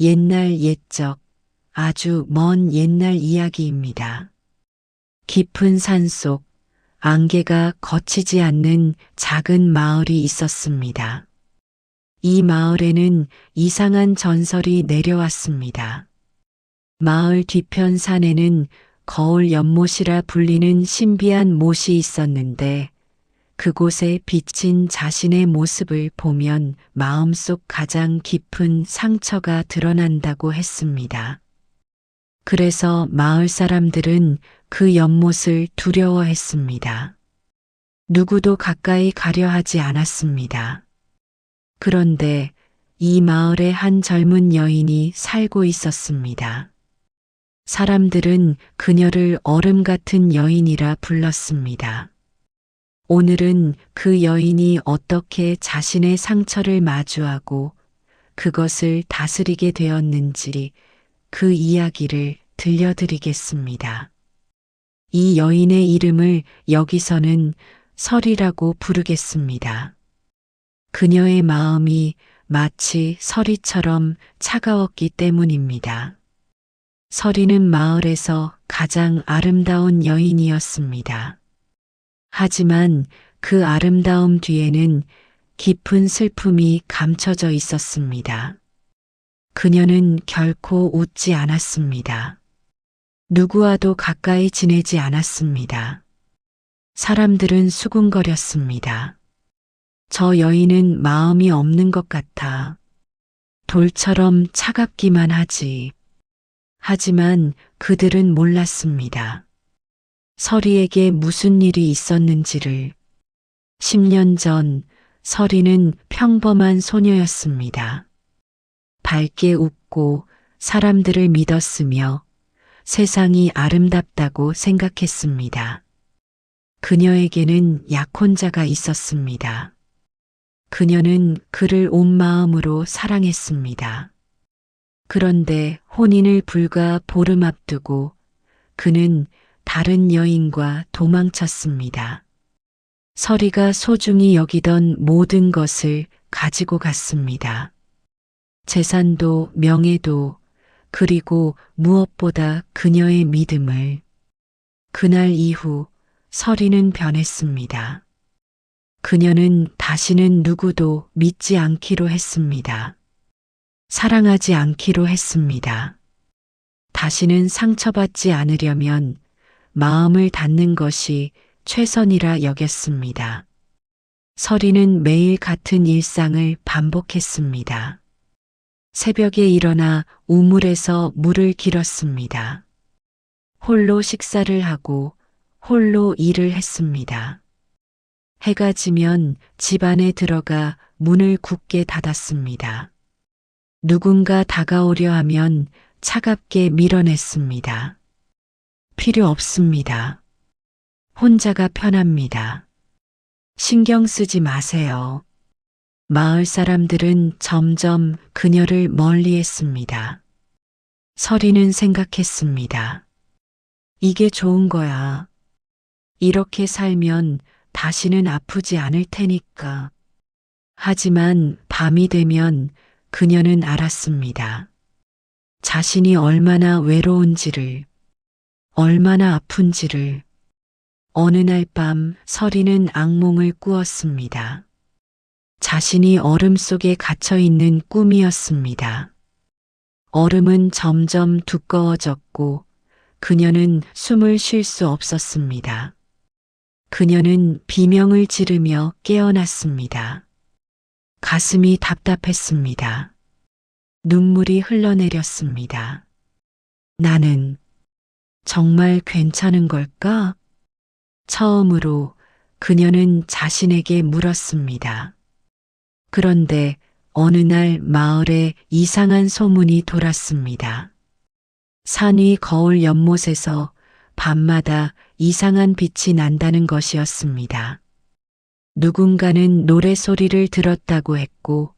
옛날 옛적, 아주 먼 옛날 이야기입니다. 깊은 산속, 안개가 거치지 않는 작은 마을이 있었습니다. 이 마을에는 이상한 전설이 내려왔습니다. 마을 뒤편 산에는 거울 연못이라 불리는 신비한 못이 있었는데 그곳에 비친 자신의 모습을 보면 마음속 가장 깊은 상처가 드러난다고 했습니다. 그래서 마을 사람들은 그 연못을 두려워했습니다. 누구도 가까이 가려 하지 않았습니다. 그런데 이 마을에 한 젊은 여인이 살고 있었습니다. 사람들은 그녀를 얼음 같은 여인이라 불렀습니다. 오늘은 그 여인이 어떻게 자신의 상처를 마주하고 그것을 다스리게 되었는지 그 이야기를 들려드리겠습니다. 이 여인의 이름을 여기서는 설이라고 부르겠습니다. 그녀의 마음이 마치 서리처럼 차가웠기 때문입니다. 서리는 마을에서 가장 아름다운 여인이었습니다. 하지만 그 아름다움 뒤에는 깊은 슬픔이 감춰져 있었습니다. 그녀는 결코 웃지 않았습니다. 누구와도 가까이 지내지 않았습니다. 사람들은 수군거렸습니다. 저 여인은 마음이 없는 것 같아. 돌처럼 차갑기만 하지. 하지만 그들은 몰랐습니다. 서리에게 무슨 일이 있었는지를. 10년 전 서리는 평범한 소녀였습니다. 밝게 웃고 사람들을 믿었으며 세상이 아름답다고 생각했습니다. 그녀에게는 약혼자가 있었습니다. 그녀는 그를 온 마음으로 사랑했습니다. 그런데 혼인을 불과 보름 앞두고 그는 다른 여인과 도망쳤습니다. 서리가 소중히 여기던 모든 것을 가지고 갔습니다. 재산도 명예도 그리고 무엇보다 그녀의 믿음을 그날 이후 서리는 변했습니다. 그녀는 다시는 누구도 믿지 않기로 했습니다. 사랑하지 않기로 했습니다. 다시는 상처받지 않으려면 마음을 닫는 것이 최선이라 여겼습니다. 서리는 매일 같은 일상을 반복했습니다. 새벽에 일어나 우물에서 물을 길었습니다. 홀로 식사를 하고 홀로 일을 했습니다. 해가 지면 집 안에 들어가 문을 굳게 닫았습니다. 누군가 다가오려 하면 차갑게 밀어냈습니다. 필요 없습니다. 혼자가 편합니다. 신경 쓰지 마세요. 마을 사람들은 점점 그녀를 멀리 했습니다. 서리는 생각했습니다. 이게 좋은 거야. 이렇게 살면 다시는 아프지 않을 테니까. 하지만 밤이 되면 그녀는 알았습니다. 자신이 얼마나 외로운지를, 얼마나 아픈지를. 어느 날 밤 서리는 악몽을 꾸었습니다. 자신이 얼음 속에 갇혀 있는 꿈이었습니다. 얼음은 점점 두꺼워졌고 그녀는 숨을 쉴 수 없었습니다. 그녀는 비명을 지르며 깨어났습니다. 가슴이 답답했습니다. 눈물이 흘러내렸습니다. 나는 정말 괜찮은 걸까? 처음으로 그녀는 자신에게 물었습니다. 그런데 어느 날 마을에 이상한 소문이 돌았습니다. 산 위 거울 연못에서 밤마다 이상한 빛이 난다는 것이었습니다. 누군가는 노래소리를 들었다고 했고,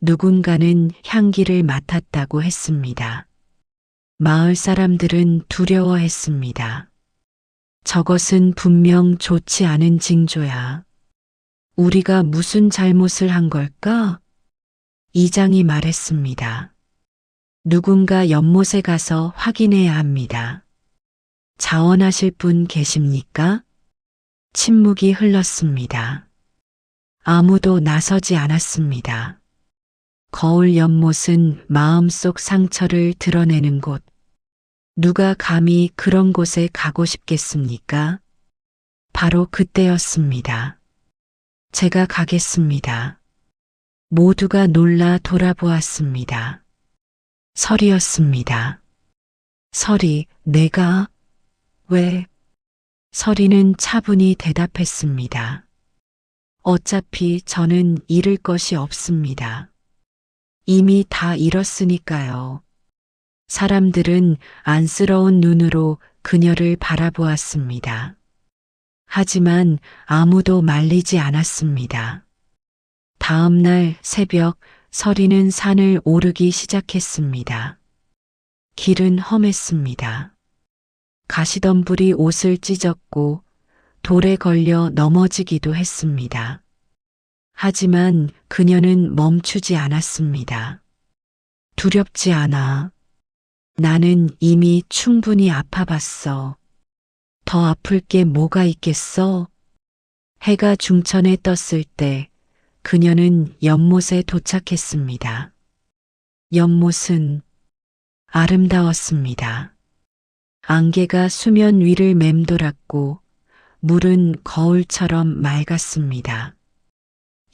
누군가는 향기를 맡았다고 했습니다. 마을 사람들은 두려워했습니다. 저것은 분명 좋지 않은 징조야. 우리가 무슨 잘못을 한 걸까? 이장이 말했습니다. 누군가 연못에 가서 확인해야 합니다. 자원하실 분 계십니까? 침묵이 흘렀습니다. 아무도 나서지 않았습니다. 거울 연못은 마음속 상처를 드러내는 곳. 누가 감히 그런 곳에 가고 싶겠습니까? 바로 그때였습니다. 제가 가겠습니다. 모두가 놀라 돌아보았습니다. 설이었습니다. 설이, 내가? 왜? 설이는 차분히 대답했습니다. 어차피 저는 잃을 것이 없습니다. 이미 다 잃었으니까요. 사람들은 안쓰러운 눈으로 그녀를 바라보았습니다. 하지만 아무도 말리지 않았습니다. 다음 날 새벽 서리는 산을 오르기 시작했습니다. 길은 험했습니다. 가시덤불이 옷을 찢었고 돌에 걸려 넘어지기도 했습니다. 하지만 그녀는 멈추지 않았습니다. 두렵지 않아. 나는 이미 충분히 아파봤어. 더 아플 게 뭐가 있겠어? 해가 중천에 떴을 때 그녀는 연못에 도착했습니다. 연못은 아름다웠습니다. 안개가 수면 위를 맴돌았고 물은 거울처럼 맑았습니다.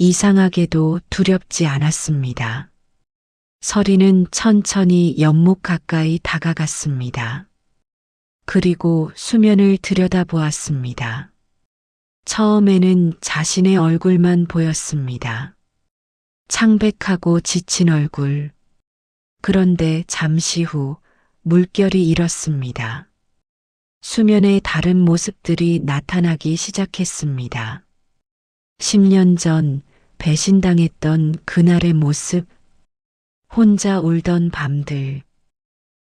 이상하게도 두렵지 않았습니다. 서리는 천천히 연못 가까이 다가갔습니다. 그리고 수면을 들여다보았습니다. 처음에는 자신의 얼굴만 보였습니다. 창백하고 지친 얼굴. 그런데 잠시 후 물결이 일었습니다. 수면의 다른 모습들이 나타나기 시작했습니다. 10년 전 배신당했던 그날의 모습, 혼자 울던 밤들,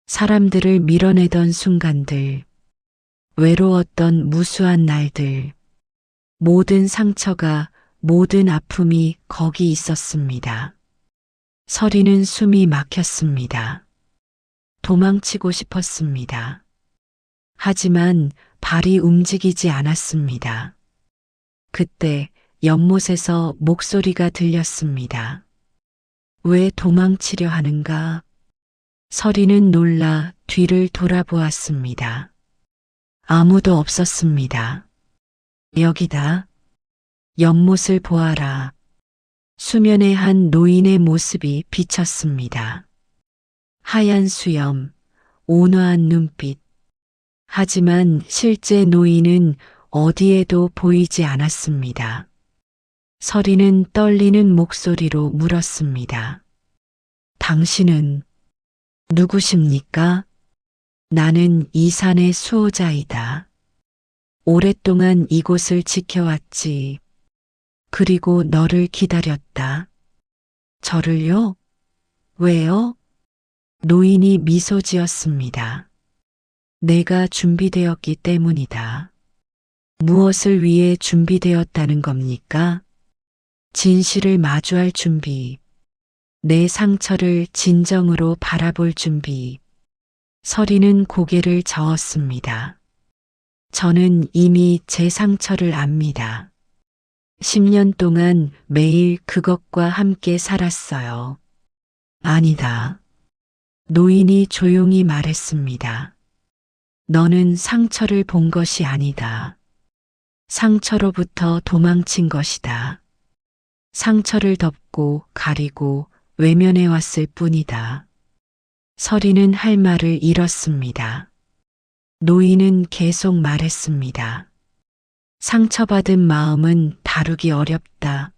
사람들을 밀어내던 순간들, 외로웠던 무수한 날들, 모든 상처가, 모든 아픔이 거기 있었습니다. 서리는 숨이 막혔습니다. 도망치고 싶었습니다. 하지만 발이 움직이지 않았습니다. 그때 연못에서 목소리가 들렸습니다. 왜 도망치려 하는가? 서리는 놀라 뒤를 돌아보았습니다. 아무도 없었습니다. 여기다. 연못을 보아라. 수면의 한 노인의 모습이 비쳤습니다. 하얀 수염, 온화한 눈빛. 하지만 실제 노인은 어디에도 보이지 않았습니다. 서리는 떨리는 목소리로 물었습니다. 당신은 누구십니까? 나는 이 산의 수호자이다. 오랫동안 이곳을 지켜왔지. 그리고 너를 기다렸다. 저를요? 왜요? 노인이 미소 지었습니다. 내가 준비되었기 때문이다. 무엇을 위해 준비되었다는 겁니까? 진실을 마주할 준비. 내 상처를 진정으로 바라볼 준비. 서리는 고개를 저었습니다. 저는 이미 제 상처를 압니다. 10년 동안 매일 그것과 함께 살았어요. 아니다. 노인이 조용히 말했습니다. 너는 상처를 본 것이 아니다. 상처로부터 도망친 것이다. 상처를 덮고 가리고 외면해 왔을 뿐이다. 서리는 할 말을 잃었습니다. 노인은 계속 말했습니다. 상처받은 마음은 다루기 어렵다.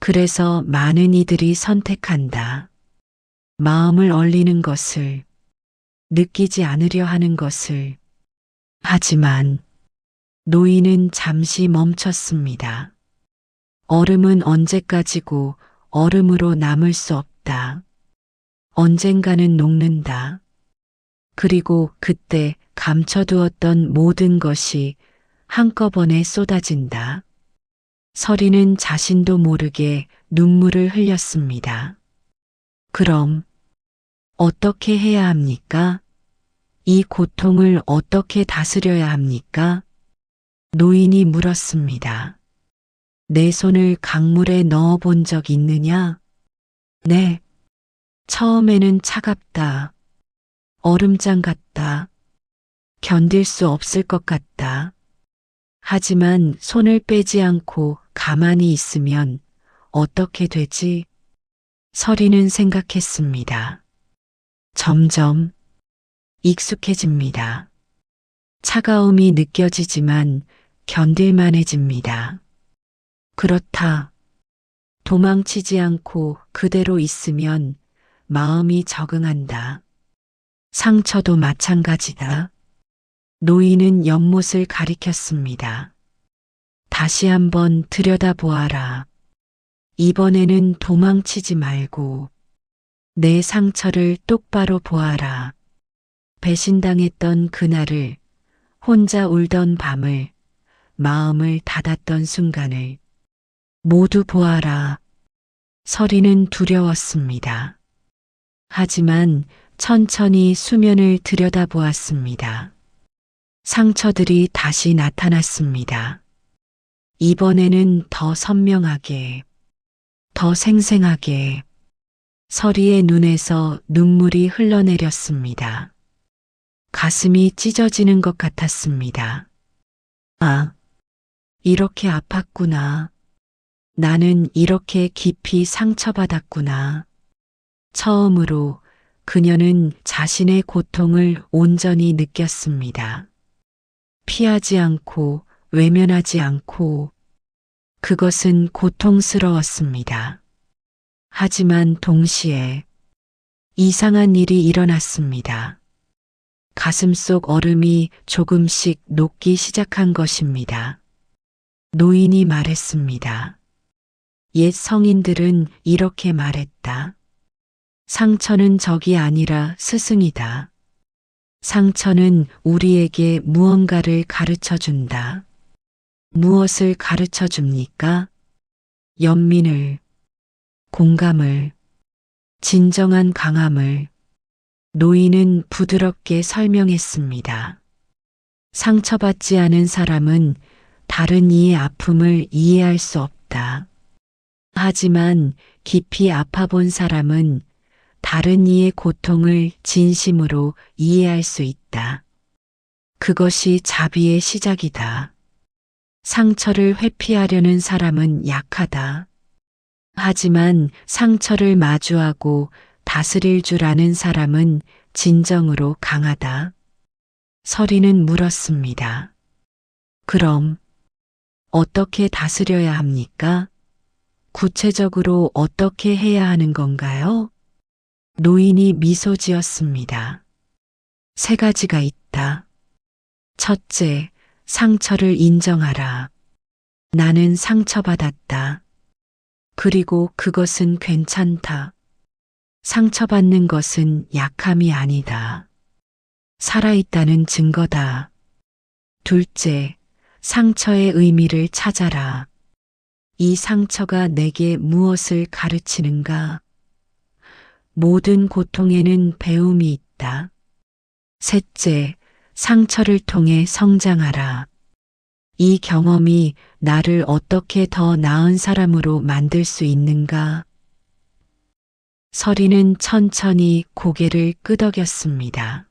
그래서 많은 이들이 선택한다. 마음을 얼리는 것을, 느끼지 않으려 하는 것을. 하지만 노인은 잠시 멈췄습니다. 얼음은 언제까지고 얼음으로 남을 수 없다. 언젠가는 녹는다. 그리고 그때 감춰두었던 모든 것이 한꺼번에 쏟아진다. 서리는 자신도 모르게 눈물을 흘렸습니다. 그럼 어떻게 해야 합니까? 이 고통을 어떻게 다스려야 합니까? 노인이 물었습니다. 내 손을 강물에 넣어 본 적 있느냐? 네. 처음에는 차갑다. 얼음장 같다. 견딜 수 없을 것 같다. 하지만 손을 빼지 않고 가만히 있으면 어떻게 되지? 서리는 생각했습니다. 점점 익숙해집니다. 차가움이 느껴지지만 견딜만해집니다. 그렇다. 도망치지 않고 그대로 있으면 마음이 적응한다. 상처도 마찬가지다. 노인은 연못을 가리켰습니다. 다시 한번 들여다보아라. 이번에는 도망치지 말고 내 상처를 똑바로 보아라. 배신당했던 그날을 혼자 울던 밤을 마음을 닫았던 순간을 모두 보아라. 서리는 두려웠습니다. 하지만 천천히 수면을 들여다보았습니다. 상처들이 다시 나타났습니다. 이번에는 더 선명하게, 더 생생하게 서리의 눈에서 눈물이 흘러내렸습니다. 가슴이 찢어지는 것 같았습니다. 아, 이렇게 아팠구나. 나는 이렇게 깊이 상처받았구나. 처음으로 그녀는 자신의 고통을 온전히 느꼈습니다. 피하지 않고 외면하지 않고 그것은 고통스러웠습니다. 하지만 동시에 이상한 일이 일어났습니다. 가슴 속 얼음이 조금씩 녹기 시작한 것입니다. 노인이 말했습니다. 옛 성인들은 이렇게 말했다. 상처는 적이 아니라 스승이다. 상처는 우리에게 무언가를 가르쳐 준다. 무엇을 가르쳐 줍니까? 연민을, 공감을, 진정한 강함을 노인은 부드럽게 설명했습니다. 상처받지 않은 사람은 다른 이의 아픔을 이해할 수 없다. 하지만 깊이 아파 본 사람은 다른 이의 고통을 진심으로 이해할 수 있다. 그것이 자비의 시작이다. 상처를 회피하려는 사람은 약하다. 하지만 상처를 마주하고 다스릴 줄 아는 사람은 진정으로 강하다. 서리는 물었습니다. 그럼 어떻게 다스려야 합니까? 구체적으로 어떻게 해야 하는 건가요? 노인이 미소 지었습니다. 세 가지가 있다. 첫째, 상처를 인정하라. 나는 상처받았다. 그리고 그것은 괜찮다. 상처받는 것은 약함이 아니다. 살아있다는 증거다. 둘째, 상처의 의미를 찾아라. 이 상처가 내게 무엇을 가르치는가? 모든 고통에는 배움이 있다. 셋째, 상처를 통해 성장하라. 이 경험이 나를 어떻게 더 나은 사람으로 만들 수 있는가? 서리는 천천히 고개를 끄덕였습니다.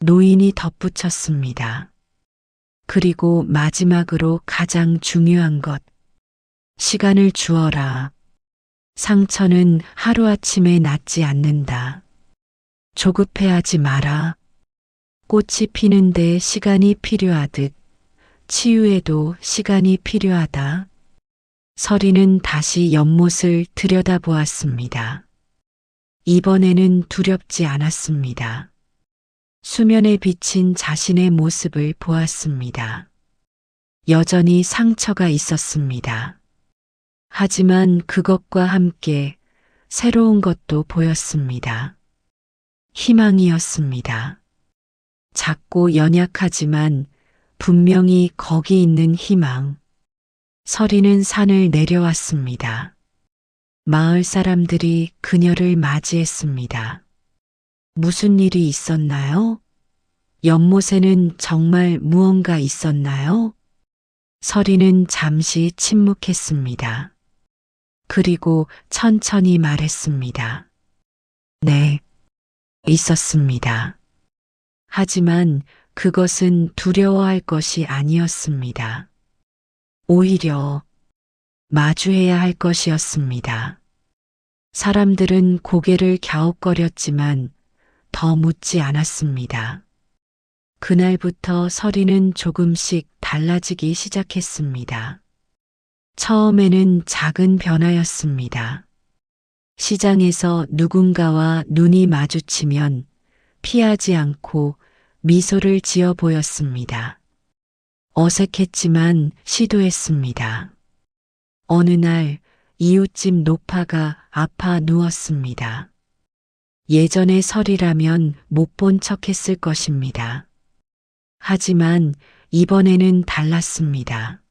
노인이 덧붙였습니다. 그리고 마지막으로 가장 중요한 것. 시간을 주어라. 상처는 하루아침에 낫지 않는다. 조급해하지 마라. 꽃이 피는데 시간이 필요하듯 치유에도 시간이 필요하다. 서리는 다시 연못을 들여다보았습니다. 이번에는 두렵지 않았습니다. 수면에 비친 자신의 모습을 보았습니다. 여전히 상처가 있었습니다. 하지만 그것과 함께 새로운 것도 보였습니다. 희망이었습니다. 작고 연약하지만 분명히 거기 있는 희망. 서리는 산을 내려왔습니다. 마을 사람들이 그녀를 맞이했습니다. 무슨 일이 있었나요? 연못에는 정말 무언가 있었나요? 서리는 잠시 침묵했습니다. 그리고 천천히 말했습니다. 네, 있었습니다. 하지만 그것은 두려워할 것이 아니었습니다. 오히려 마주해야 할 것이었습니다. 사람들은 고개를 갸웃거렸지만 더 묻지 않았습니다. 그날부터 서리는 조금씩 달라지기 시작했습니다. 처음에는 작은 변화였습니다. 시장에서 누군가와 눈이 마주치면 피하지 않고 미소를 지어 보였습니다. 어색했지만 시도했습니다. 어느 날 이웃집 노파가 아파 누웠습니다. 예전의 설이라면 못 본 척 했을 것입니다. 하지만 이번에는 달랐습니다.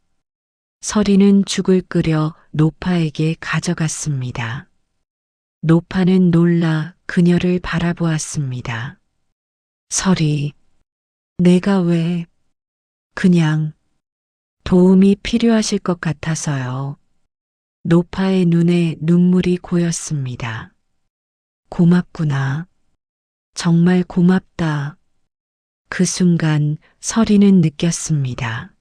서리는 죽을 끓여 노파에게 가져갔습니다. 노파는 놀라 그녀를 바라보았습니다. 설이, 내가 왜, 그냥, 도움이 필요하실 것 같아서요. 노파의 눈에 눈물이 고였습니다. 고맙구나. 정말 고맙다. 그 순간 서리는 느꼈습니다.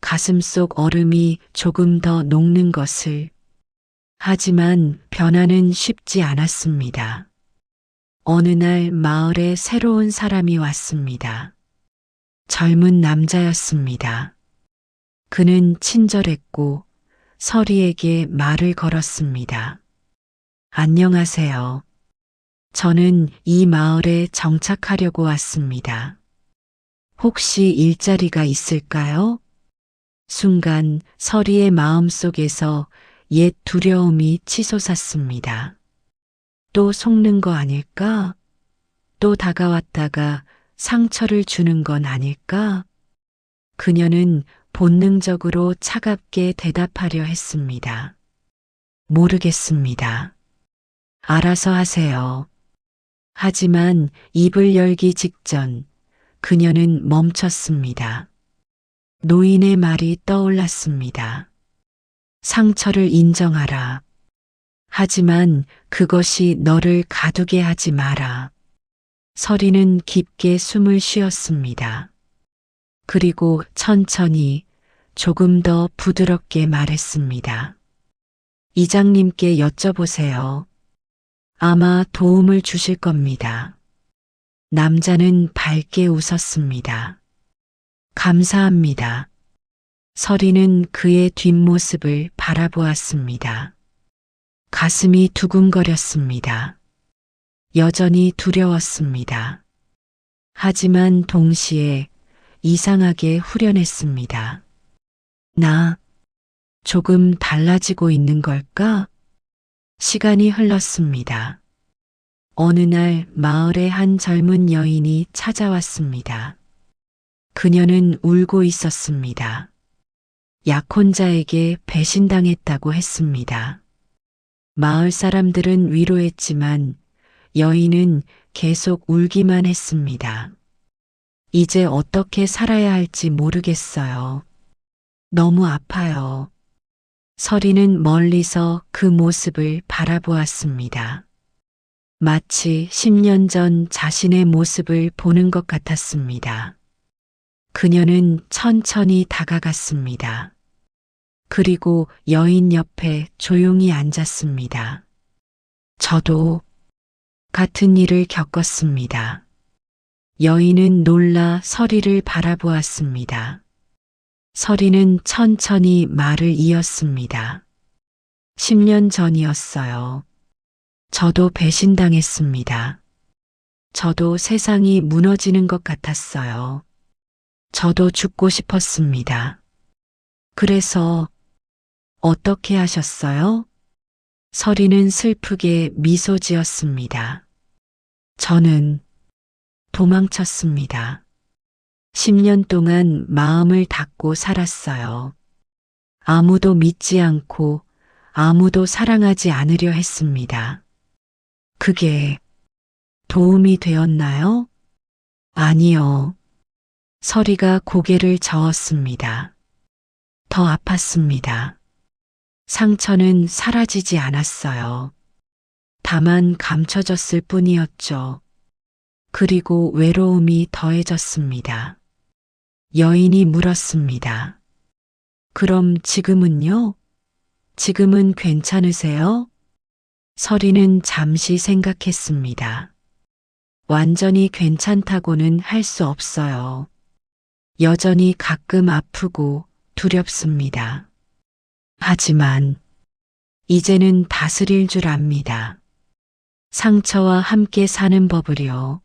가슴 속 얼음이 조금 더 녹는 것을. 하지만 변화는 쉽지 않았습니다. 어느 날 마을에 새로운 사람이 왔습니다. 젊은 남자였습니다. 그는 친절했고 서리에게 말을 걸었습니다. 안녕하세요. 저는 이 마을에 정착하려고 왔습니다. 혹시 일자리가 있을까요? 순간 서리의 마음 속에서 옛 두려움이 치솟았습니다. 또 속는 거 아닐까? 또 다가왔다가 상처를 주는 건 아닐까? 그녀는 본능적으로 차갑게 대답하려 했습니다. 모르겠습니다. 알아서 하세요. 하지만 입을 열기 직전 그녀는 멈췄습니다. 노인의 말이 떠올랐습니다. 상처를 인정하라. 하지만 그것이 너를 가두게 하지 마라. 서리는 깊게 숨을 쉬었습니다. 그리고 천천히 조금 더 부드럽게 말했습니다. 이장님께 여쭤보세요. 아마 도움을 주실 겁니다. 남자는 밝게 웃었습니다. 감사합니다. 서리는 그의 뒷모습을 바라보았습니다. 가슴이 두근거렸습니다. 여전히 두려웠습니다. 하지만 동시에 이상하게 후련했습니다. 나 조금 달라지고 있는 걸까? 시간이 흘렀습니다. 어느 날 마을에 한 젊은 여인이 찾아왔습니다. 그녀는 울고 있었습니다. 약혼자에게 배신당했다고 했습니다. 마을 사람들은 위로했지만 여인은 계속 울기만 했습니다. 이제 어떻게 살아야 할지 모르겠어요. 너무 아파요. 서리는 멀리서 그 모습을 바라보았습니다. 마치 10년 전 자신의 모습을 보는 것 같았습니다. 그녀는 천천히 다가갔습니다. 그리고 여인 옆에 조용히 앉았습니다. 저도 같은 일을 겪었습니다. 여인은 놀라 서리를 바라보았습니다. 서리는 천천히 말을 이었습니다. 10년 전이었어요. 저도 배신당했습니다. 저도 세상이 무너지는 것 같았어요. 저도 죽고 싶었습니다. 그래서 어떻게 하셨어요? 서리는 슬프게 미소 지었습니다. 저는 도망쳤습니다. 10년 동안 마음을 닫고 살았어요. 아무도 믿지 않고 아무도 사랑하지 않으려 했습니다. 그게 도움이 되었나요? 아니요. 서리가 고개를 저었습니다. 더 아팠습니다. 상처는 사라지지 않았어요. 다만 감춰졌을 뿐이었죠. 그리고 외로움이 더해졌습니다. 여인이 물었습니다. 그럼 지금은요? 지금은 괜찮으세요? 서리는 잠시 생각했습니다. 완전히 괜찮다고는 할 수 없어요. 여전히 가끔 아프고 두렵습니다. 하지만 이제는 다스릴 줄 압니다. 상처와 함께 사는 법을요.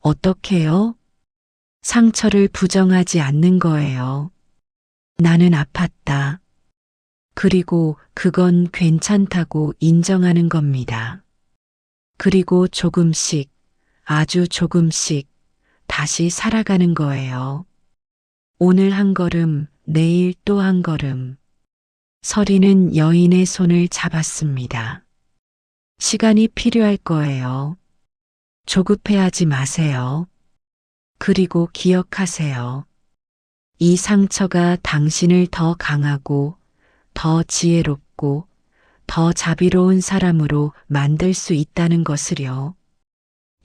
어떻게요? 상처를 부정하지 않는 거예요. 나는 아팠다. 그리고 그건 괜찮다고 인정하는 겁니다. 그리고 조금씩, 아주 조금씩 다시 살아가는 거예요. 오늘 한 걸음, 내일 또 한 걸음. 서리는 여인의 손을 잡았습니다. 시간이 필요할 거예요. 조급해하지 마세요. 그리고 기억하세요. 이 상처가 당신을 더 강하고 더 지혜롭고 더 자비로운 사람으로 만들 수 있다는 것을요.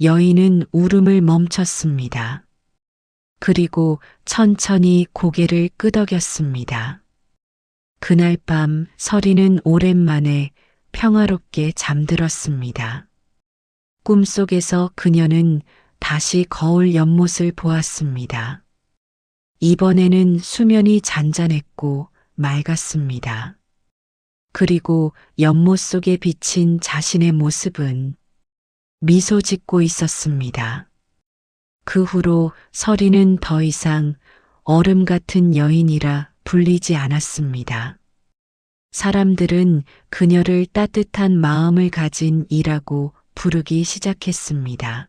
여인은 울음을 멈췄습니다. 그리고 천천히 고개를 끄덕였습니다. 그날 밤 서리는 오랜만에 평화롭게 잠들었습니다. 꿈속에서 그녀는 다시 거울 연못을 보았습니다. 이번에는 수면이 잔잔했고 맑았습니다. 그리고 연못 속에 비친 자신의 모습은 미소 짓고 있었습니다. 그 후로 서리는 더 이상 얼음 같은 여인이라 불리지 않았습니다. 사람들은 그녀를 따뜻한 마음을 가진 이라고 부르기 시작했습니다.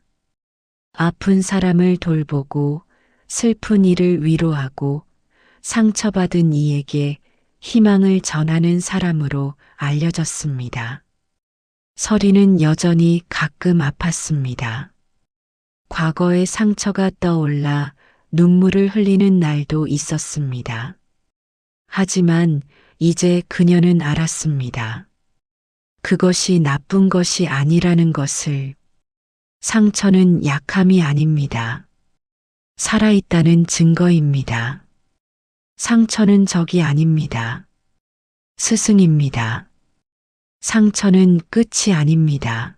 아픈 사람을 돌보고 슬픈 이를 위로하고 상처받은 이에게 희망을 전하는 사람으로 알려졌습니다. 서리는 여전히 가끔 아팠습니다. 과거의 상처가 떠올라 눈물을 흘리는 날도 있었습니다. 하지만 이제 그녀는 알았습니다. 그것이 나쁜 것이 아니라는 것을 상처는 약함이 아닙니다. 살아있다는 증거입니다. 상처는 적이 아닙니다. 스승입니다. 상처는 끝이 아닙니다.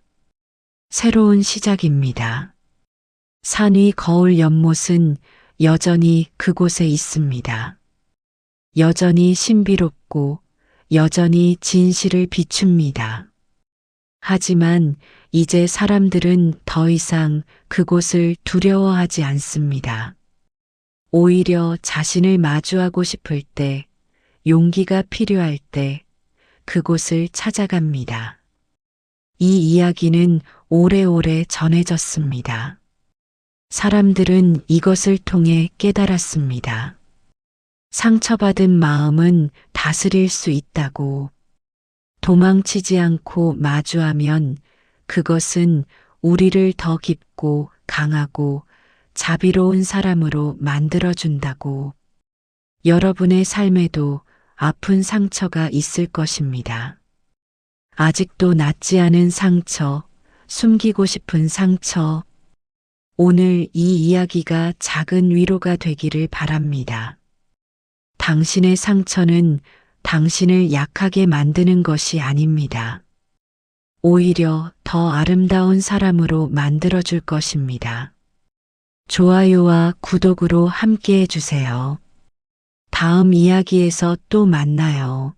새로운 시작입니다. 산 위 거울 연못은 여전히 그곳에 있습니다. 여전히 신비롭고 여전히 진실을 비춥니다. 하지만 이제 사람들은 더 이상 그곳을 두려워하지 않습니다. 오히려 자신을 마주하고 싶을 때, 용기가 필요할 때, 그곳을 찾아갑니다. 이 이야기는 오래오래 전해졌습니다. 사람들은 이것을 통해 깨달았습니다. 상처받은 마음은 다스릴 수 있다고. 도망치지 않고 마주하면 그것은 우리를 더 깊고 강하고 자비로운 사람으로 만들어준다고. 여러분의 삶에도 아픈 상처가 있을 것입니다. 아직도 낫지 않은 상처, 숨기고 싶은 상처. 오늘 이 이야기가 작은 위로가 되기를 바랍니다. 당신의 상처는 당신을 약하게 만드는 것이 아닙니다. 오히려 더 아름다운 사람으로 만들어줄 것입니다. 좋아요와 구독으로 함께 해주세요. 다음 이야기에서 또 만나요.